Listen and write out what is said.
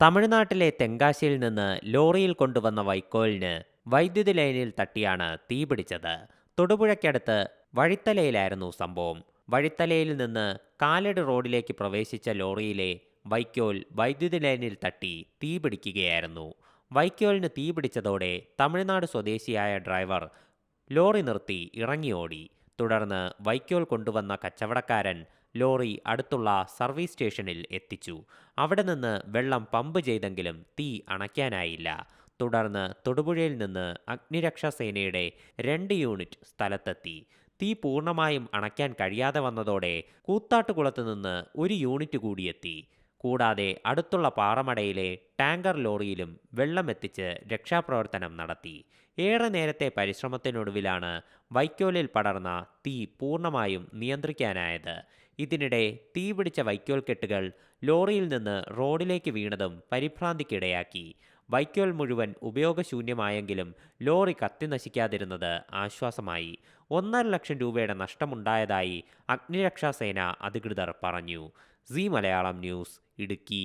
തമിഴ്നാട്ടിലെ തെങ്കാശിയിൽ നിന്ന് ലോറിയിൽ കൊണ്ടുവന്ന വൈക്കോലിന് വൈദ്യുതി ലൈനിൽ തട്ടിയാണ് തീപിടിച്ചത് തൊടുപുഴയ്ക്കടുത്ത് വഴിത്തലയിലായിരുന്നു സംഭവം. വഴിത്തലയിൽ നിന്ന് കാലടി റോഡിലേക്ക് പ്രവേശിച്ച ലോറിയിലെ വൈക്കോൽ വൈദ്യുതി ലൈനിൽ തട്ടി തീപിടിക്കുകയായിരുന്നു വൈക്കോലിന് തീപിടിച്ചതോടെ തമിഴ്നാട് സ്വദേശിയായ ഡ്രൈവർ ലോറി നിർത്തി ഇറങ്ങിയോടി. തുടർന്ന് വൈക്കോൽ കൊണ്ടുവന്ന കച്ചവടക്കാരൻ ലോറി അടുത്തുള്ള സർവീസ് സ്റ്റേഷനിൽ എത്തിച്ചു. അവിടെ നിന്ന് വെള്ളം പമ്പ് ചെയ്തെങ്കിലും തീ അണയ്ക്കാനായില്ല. തുടർന്ന് തൊടുപുഴയിൽ നിന്ന് അഗ്നിരക്ഷാ സേനയുടെ രണ്ട് യൂണിറ്റ് സ്ഥലത്തെത്തി. തീ പൂർണമായും അണയ്ക്കാൻ കഴിയാതെ വന്നതോടെ കൂത്താട്ടുകുളത്ത് നിന്ന് ഒരു യൂണിറ്റ് കൂടിയെത്തി കൂടാതെ അടുത്തുള്ള പാറമടയിലെ ടാങ്കർ ലോറിയിലും വെള്ളമെത്തിച്ച് രക്ഷാപ്രവർത്തനം നടത്തി. ഏറെ നേരത്തെ പരിശ്രമത്തിനൊടുവിലാണ് വൈക്കോലിൽ പടർന്ന തീ പൂർണമായും നിയന്ത്രിക്കാനായത്. ഇതിനിടെ തീ പിടിച്ച വൈക്കോൽ കെട്ടുകൾ ലോറിയിൽ നിന്ന് റോഡിലേക്ക് വീണതും പരിഭ്രാന്തിക്കിടയാക്കി. വൈക്കോൽ മുഴുവൻ ഉപയോഗശൂന്യമായെങ്കിലും ലോറി കത്തി നശിക്കാതിരുന്നത് ആശ്വാസമായി. ഒന്നര ലക്ഷം രൂപയുടെ നഷ്ടമുണ്ടായതായി അഗ്നിരക്ഷാസേന അധികൃതർ പറഞ്ഞു. C Malayalam news Idukki.